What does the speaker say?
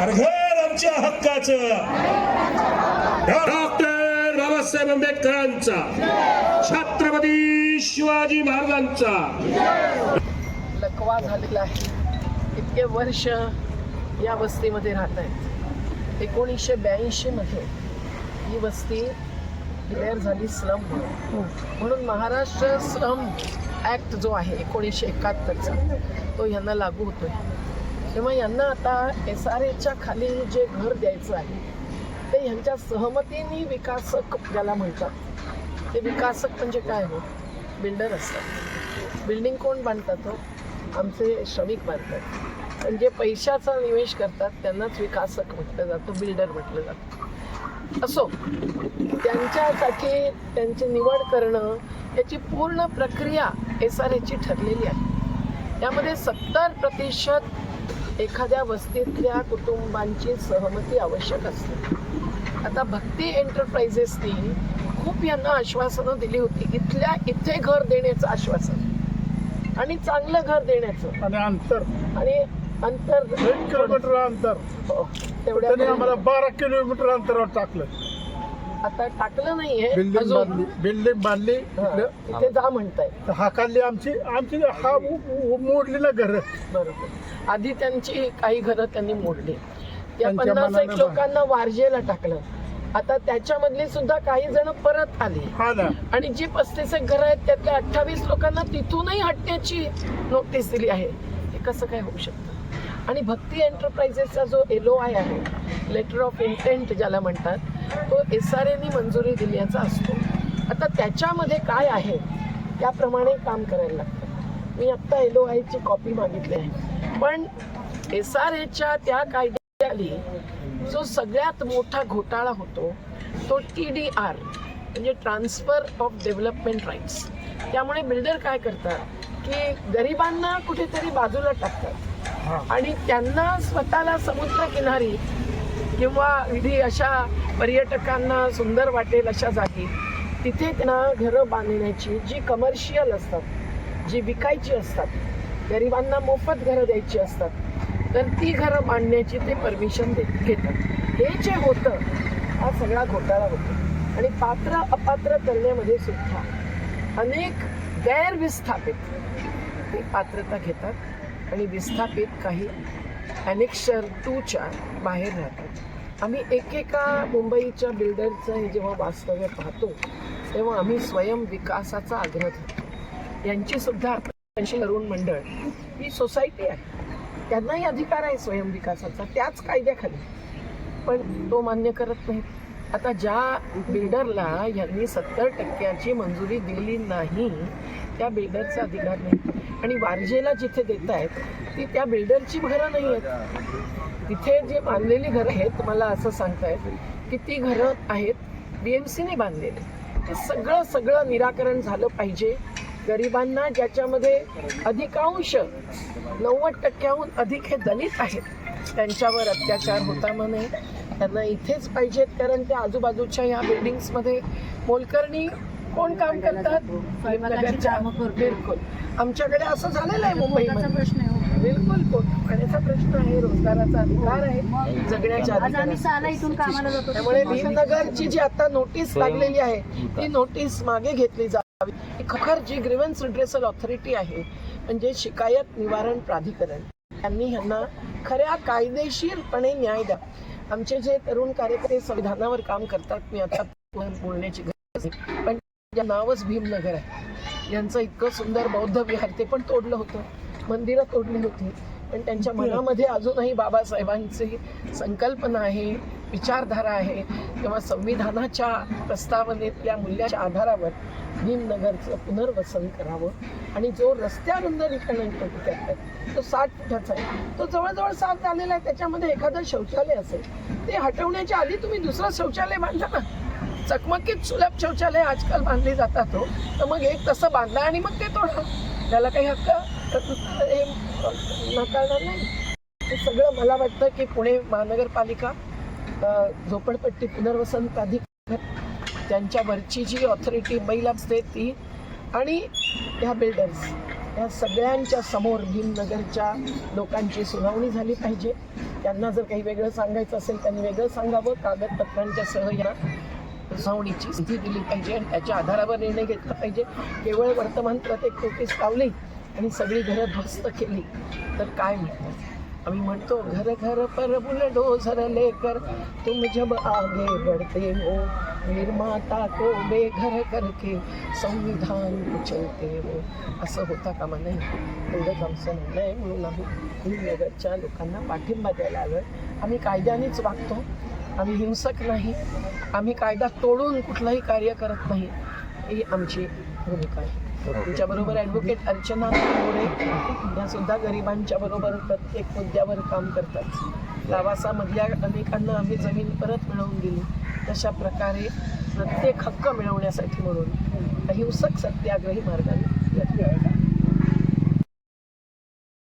अरे घर आमच्या हक्काच. डॉक्टर बाबासाहेब आंबेडकरांचा. छत्रपती शिवाजी महाराजांचा. लकवा झालेला आहे. इतके वर्ष या वस्तीमध्ये राहत आहेत. एकोणीसशे ब्याऐंशीमध्ये ही वस्ती डिक्लेअर झाली स्लम म्हणून. महाराष्ट्र श्रम ॲक्ट जो आहे एकोणीसशे एकाहत्तरचा तो यांना लागू होतोय. तेव्हा यांना आता एस आर एच्या खाली जे घर द्यायचं आहे ते ह्यांच्या सहमतीने विकासक ज्याला म्हणतात ते विकासक म्हणजे काय हो? बिल्डर असतात. बिल्डिंग कोण बांधतात हो? आमचे श्रमिक बांधतात. पण जे पैशाचा निवेश करतात त्यांनाच विकासक म्हटलं जातं बिल्डर म्हटलं जातं. असो त्यांच्यासाठी त्यांची निवड करणं याची पूर्ण प्रक्रिया एस आर एची ठरलेली आहे. त्यामध्ये सत्तर प्रतिशत एखाद्या वस्तीतल्या कुटुंबांची सहमती आवश्यक असते. आता भक्ती एंटरप्राइजेसनी खूप यांना आश्वासनं दिली होती इथल्या इथे घर देण्याचं आश्वासन आणि चांगलं घर देण्याचं. आणि अंतर. आणि अंतर किलोमीटर अंतर. हो, तेवढ्या आम्हाला बारा किलोमीटर अंतरावर टाकलं. आता टाकलं नाहीये. बिल्डिंग अजून. बांधली बिल्डिंग बांधली हा, इकडं. तिथे जा म्हणताय. तर हाकाली आमची आमची हा उ- उ- मोडली ना घर. बरोबर. आधी त्यांची काही घरं त्यांनी मोडली. त्या त्यांच्या पन्नास एक मनानं लोकांना वारजेला टाकलं. आता त्याच्यामधली सुद्धा काही जण परत आली. हा ना. आणि जी पस्तीस एक घरं आहेत त्यातल्या अठ्ठावीस लोकांना तिथूनही हटण्याची नोटीस दिली आहे. हे कसं काय होऊ शकतं? आणि भक्ती एंटरप्राइजेसचा जो एल ओ आय आहे लेटर ऑफ इंटेंट ज्याला म्हणतात तो एस आर एनी मंजुरी दिल्याचा असतो. आता त्याच्यामध्ये काय आहे त्याप्रमाणे काम करायला लागतं. मी आत्ता एल ओ आयची कॉपी मागितली आहे. पण एस आर एच्या त्या कायद्याखाली जो सगळ्यात मोठा घोटाळा होतो तो टी डी आर म्हणजे ट्रान्सफर ऑफ डेव्हलपमेंट राईट्स त्यामुळे बिल्डर काय करतात की गरिबांना कुठेतरी बाजूला टाकतात. आणि त्यांना स्वतःला समुद्रकिनारी किंवा विधी अशा पर्यटकांना सुंदर वाटेल अशा जागी तिथे त्यांना घरं बांधण्याची जी कमर्शियल असतात जी विकायची असतात गरिबांना मोफत घरं द्यायची असतात तर ती घरं बांधण्याची ते परमिशन देत घेतात. हे जे होतं हा सगळा घोटाळा होतो. आणि पात्र अपात्र करण्यामध्ये सुद्धा अनेक गैरविस्थापित ते पात्रता घेतात आणि विस्थापित काही ॲनेक्शर टूच्या बाहेर राहतात आम्ही एकेका मुंबईच्या बिल्डरचं हे जेव्हा वास्तव्य पाहतो तेव्हा आम्ही स्वयं विकासाचा आग्रह धरतो. यांची सुद्धा त्यांची तरुण मंडळ ही सोसायटी आहे. त्यांनाही अधिकार आहे स्वयं विकासाचा त्याच कायद्याखाली. पण तो मान्य करत नाही. आता ज्या बिल्डरला यांनी सत्तर टक्क्याची मंजुरी दिली नाही त्या बिल्डरचा अधिकार नाही. आणि वारजेला जिथे देत आहेत ती त्या बिल्डरची घरं नाही आहेत तिथे जे बांधलेली घरं आहेत मला असं सांगतायत की ती घरं आहेत बी एम सीने बांधलेली. ते सगळं सगळं निराकरण झालं पाहिजे. गरिबांना ज्याच्यामध्ये अधिकांश नव्वद टक्क्याहून अधिक हे दलित आहेत त्यांच्यावर अत्याचार होता म्हणे. त्यांना इथेच पाहिजेत कारण त्या आजूबाजूच्या या बिल्डिंग्समध्ये मोलकर्णी कोण काम करतात? बिलकुल. आमच्याकडे असं झालेलं आहे मुंबईमध्ये. प्रश्न आहे हो. बिलकुल पाण्याचा प्रश्न आहे रोजगाराचा अधिकार आहे जगण्याच्या आज आम्ही अधिकाराचा साला इथून कामाला जातो. त्यामुळे भीमनगरची जी आता नोटीस लागलेली आहे ती नोटीस मागे घेतली जावी. ही खखर जी ग्रीवन्स रिड्रेसल ऑथॉरिटी आहे म्हणजे शिकायत निवारण प्राधिकरण त्यांनी ह्यांना खऱ्या कायदेशीरपणे न्याय द्या. आमचे जे तरुण कार्यकर्ते संविधानावर काम करतात मी आता बोलण्याची गरज नाही. पण नावच भीमनगर आहे. यांचं इतकं सुंदर बौद्ध विहार ते पण तोडलं होतं. मंदिरं तोडली होती. पण त्यांच्या मनामध्ये अजूनही बाबासाहेबांची संकल्पना आहे विचारधारा आहे तेव्हा संविधानाच्या प्रस्तावनेतल्या मूल्याच्या आधारावर भीमनगरचं पुनर्वसन करावं. आणि जो रस्त्यारुंद विखणन करतात तो साठ फुटाचा आहे. तो जवळजवळ साफ झालेला आहे. त्याच्यामध्ये एखादं शौचालय असेल ते हटवण्याच्या आधी तुम्ही दुसरं शौचालय बांधा ना. चकमकीत सुलभ शौचालय आजकाल बांधले जातात हो. तर मग एक तसं बांधला आणि मग ते तोडा. त्याला काही हक्क? हे नाकारणार नाही. हे सगळं मला वाटतं की पुणे महानगरपालिका झोपडपट्टी पुनर्वसन प्राधिकरण त्यांच्यावरची जी ऑथॉरिटी बैल असते ती आणि ह्या बिल्डर्स या सगळ्यांच्या समोर भीमनगरच्या लोकांची सुनावणी झाली पाहिजे. त्यांना जर काही वेगळं सांगायचं असेल त्यांनी वेगळं सांगावं. कागदपत्रांच्या सह या फसवणीची स्थिती दिली पाहिजे आणि त्याच्या आधारावर निर्णय घेतला पाहिजे. केवळ वर्तमानपत्रात एक नोटीस लावली आणि सगळी घरं ध्वस्त केली. तर काय म्हणतात आम्ही म्हणतो घर घर पर बुलडोझर लेकर तुम जब आगे बढ़ते हो निर्माता को बेघर करके संविधान उचलते हो. असं होता कामा नाही एवढंच आमचं म्हणणं आहे म्हणून आम्ही भीमनगरच्या लोकांना पाठिंबा द्यायला आलो आम्ही कायद्यानेच वागतो. आम्ही हिंसक नाही. आम्ही कायदा तोडून कुठलंही कार्य करत नाही. ही आमची भूमिका आहे. तुमच्याबरोबर ॲडव्होकेट अर्चना मोरे या सुद्धा गरिबांच्या बरोबर प्रत्येक मुद्द्यावर काम करतात. लावासामधल्या अनेकांना आम्ही जमीन परत मिळवून दिली. तशा प्रकारे प्रत्येक हक्क मिळवण्यासाठी म्हणून हिंसक सत्याग्रही मार्गाने